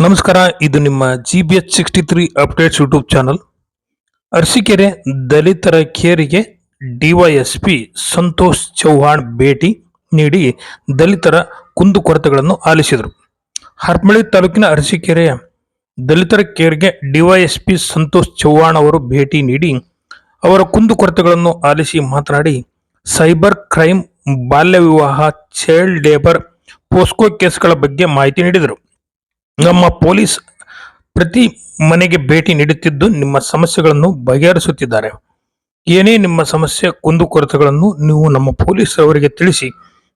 ನಮಸ್ಕಾರ, ಇದು ನಿಮ್ಮ G B H sixty three updates YouTube channel Arsikere ದಲಿತರ ಕೇರಿಗೆ ಡಿವೈಎಸ್ಪಿ ಸಂತೋಷ್ ಚೌಹಾಣ್ ಭೇಟಿ ನೀಡಿ ದಲಿತರ ಕುಂದುಕೊರತೆಗಳನ್ನು ಆಲಿಸಿದರು. ಹರಪಳ್ಳಿ ತಾಲೂಕಿನ ಅರಸೀಕೆರೆಯ ದಲಿತರ ಕೇರಿಗೆ ಡಿವೈಎಸ್ಪಿ ಸಂತೋಷ್ ಚೌಹಾಣ್ ಅವರು ಭೇಟಿ ನೀಡಿ ಅವರ ಕುಂದುಕೊರತೆಗಳನ್ನು ಆಲಿಸಿ ಮಾತನಾಡಿ, ಸೈಬರ್ ಕ್ರೈಮ್, ಬಾಲ್ಯ ವಿವಾಹ, ಚೈಲ್ಡ್ ಲೇಬರ್, ಪೋಸ್ಕೋ ಕೇಸ್ಗಳ ಬಗ್ಗೆ ಮಾಹಿತಿ ನೀಡಿದರು. ನಮ್ಮ ಪೊಲೀಸ್ ಪ್ರತಿ ಮನೆಗೆ ಭೇಟಿ ನೀಡುತ್ತಿದ್ದು ನಿಮ್ಮ ಸಮಸ್ಯೆಗಳನ್ನು ಬಗೆಹರಿಸುತ್ತಿದ್ದಾರೆ. ಏನೇ ನಿಮ್ಮ ಸಮಸ್ಯೆ ಕುಂದುಕೊರತೆಗಳನ್ನು ನೀವು ನಮ್ಮ ಪೊಲೀಸರವರಿಗೆ ತಿಳಿಸಿ,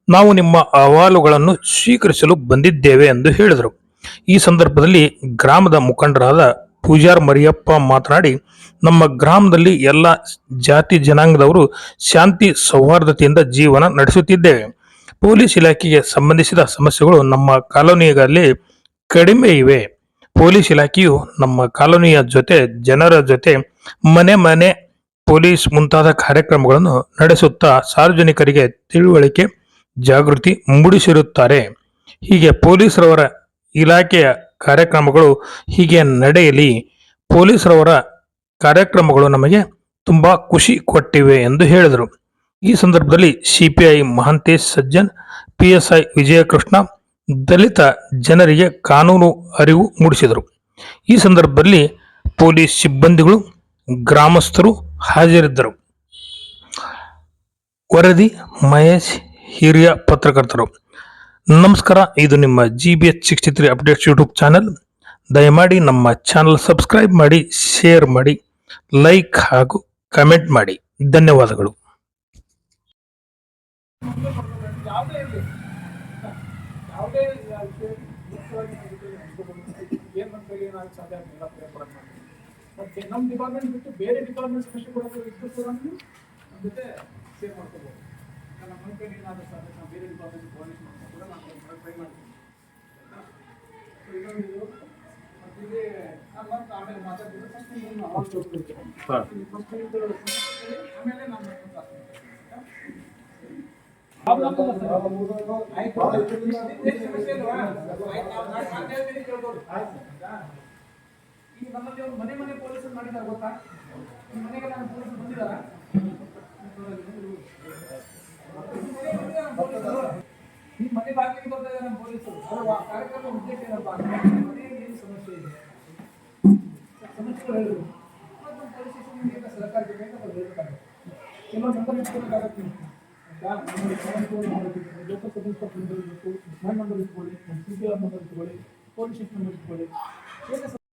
ನಾವು ನಿಮ್ಮ ಅಹವಾಲುಗಳನ್ನು ಸ್ವೀಕರಿಸಲು ಬಂದಿದ್ದೇವೆ ಎಂದು ಹೇಳಿದರು. ಈ ಸಂದರ್ಭದಲ್ಲಿ ಗ್ರಾಮದ ಮುಖಂಡರಾದ ಪೂಜಾರ್ ಮರಿಯಪ್ಪ ಮಾತನಾಡಿ, ನಮ್ಮ ಗ್ರಾಮದಲ್ಲಿ ಎಲ್ಲ ಜಾತಿ ಜನಾಂಗದವರು ಶಾಂತಿ ಸೌಹಾರ್ದತೆಯಿಂದ ಜೀವನ ನಡೆಸುತ್ತಿದ್ದೇವೆ. ಪೊಲೀಸ್ ಇಲಾಖೆಗೆ ಸಂಬಂಧಿಸಿದ ಸಮಸ್ಯೆಗಳು ನಮ್ಮ ಕಾಲೋನಿಗಳಲ್ಲಿ ಕಡಿಮೆ ಇವೆ ಪೊಲೀಸ್ ಇಲಾಖೆಯು ನಮ್ಮ ಕಾಲೋನಿಯ ಜೊತೆ, ಜನರ ಜೊತೆ ಮನೆ ಮನೆ ಪೊಲೀಸ್ ಮುಂತಾದ ಕಾರ್ಯಕ್ರಮಗಳನ್ನು ನಡೆಸುತ್ತಾ ಸಾರ್ವಜನಿಕರಿಗೆ ತಿಳುವಳಿಕೆ, ಜಾಗೃತಿ ಮೂಡಿಸಿರುತ್ತಾರೆ. ಹೀಗೆ ಪೊಲೀಸರವರ ಇಲಾಖೆಯ ಕಾರ್ಯಕ್ರಮಗಳು ಹೀಗೆ ನಡೆಯಲಿ. ಪೊಲೀಸರವರ ಕಾರ್ಯಕ್ರಮಗಳು ನಮಗೆ ತುಂಬ ಖುಷಿ ಕೊಟ್ಟಿವೆ ಎಂದು ಹೇಳಿದರು. ಈ ಸಂದರ್ಭದಲ್ಲಿ ಸಿಪಿಐ ಮಹಾಂತೇಶ್ ಸಜ್ಜನ್ ಪಿಎಸ್ಐ ವಿಜಯಕೃಷ್ಣ ದಲಿತ ಜನರಿಗೆ ಕಾನೂನು ಅರಿವು ಮೂಡಿಸಿದರು. ಈ ಸಂದರ್ಭದಲ್ಲಿ ಪೊಲೀಸ್ ಸಿಬ್ಬಂದಿಗಳು ಗ್ರಾಮಸ್ಥರು ಹಾಜರಿದ್ದರು. ವರದಿ ಮಹೇಶ್ ಹಿರಿಯ ಪತ್ರಕರ್ತರು. ನಮಸ್ಕಾರ, ಇದು ನಿಮ್ಮ G B H sixty three updates YouTube channel. ದಯಮಾಡಿ ನಮ್ಮ ಚಾನಲ್ ಸಬ್ಸ್ಕ್ರೈಬ್ ಮಾಡಿ, ಶೇರ್ ಮಾಡಿ, ಲೈಕ್ ಹಾಗೂ ಕಮೆಂಟ್ ಮಾಡಿ. ಧನ್ಯವಾದಗಳು. ಯಾವುದೇ ಮುಖ್ಯವಾಗಿ ಏನು ನಮ್ಮ ಕೈಲಿ ಏನಾಗಕ್ಕೆ ಸಾಧ್ಯ ಆಗಿಲ್ಲ ಪ್ರೇ ಕೊಡಕ್ಕೆ ಮತ್ತೆ ನಮ್ಮ ಡಿಪಾರ್ಟ್ಮೆಂಟ್ ಬಿಟ್ಟು ಬೇರೆ ಡಿಪಾರ್ಟ್ಮೆಂಟ್ ಸ್ಪೆಷಲ್ ಕೊಡೋದು ಇಷ್ಟು ಕೂಡ ನಮ್ಮ ಜೊತೆ ಶೇರ್ ಮಾಡ್ಕೋಬಹುದು ನಮ್ಮ ನಮ್ಮ ಕೈಲಿ ಏನಾದರೂ ಸಾಧ್ಯ ನಾವು ಬೇರೆ ಡಿಪಾರ್ಟ್ಮೆಂಟ್ ಕೋಆರ್ಡಿನೇಟ್ ಮಾಡ್ಕೊಂಡು ಕೂಡ ನಾನು ಟ್ರೈ ಮಾಡ್ತೀನಿ ಇನ್ನೊಂದು ಮತ್ತೆ ಇಲ್ಲಿ ನಾನು ಆಮೇಲೆ ಮಾತಾಡ್ತೀನಿ ಫಸ್ಟ್ ನೀವು ಕೊಡ್ತೀನಿ ಫಸ್ಟ್ ಆಮೇಲೆ ಆಯ್ತಾ? ಈಗ ನಮ್ಮಲ್ಲಿ ಒಂದು ಮನೆ ಮನೆ ಪೊಲೀಸರು ಮಾಡಿದ್ದಾರೆ ಗೊತ್ತಾ ಮನೆಗೆ ನಾನು ಪೊಲೀಸರು ಬಂದಿದ್ದಾರ ಈ ಮನೆ ಬಾಗಿಲಿಗೆ ಬರ್ತಾ ಇದ್ದಾರೆ ನಮ್ಮ ಪೊಲೀಸರು ಕಾರ್ಯಕ್ರಮ ಉದ್ದೇಶ ಏನಪ್ಪ ಮನೆಯಲ್ಲಿ ಏನು ಸಮಸ್ಯೆ ಇದೆ ಸಮಸ್ಯೆಗಳು ಹೇಳಿದ್ರು ಪೊಲೀಸ್ ಸ್ಟೇಷನ್ ಅವ್ರು ಹೇಳ್ಬೇಕಾಗುತ್ತೆ ಕೆಲವೊಂದು ನಂಬರ್ ಕಾನ್ಸ್ಟೇಬಲ್ ನಂಬರ್ ಇಟ್ಕೊಳ್ಳಿ ಇನ್ಸ್ಪೆಕ್ಟರ್ ನಂಬರ್ ಇಟ್ಕೊಳ್ಳಿ ಪೊಲೀಸ್ ನಂಬರ್ ಇಟ್ಕೊಳ್ಳಿ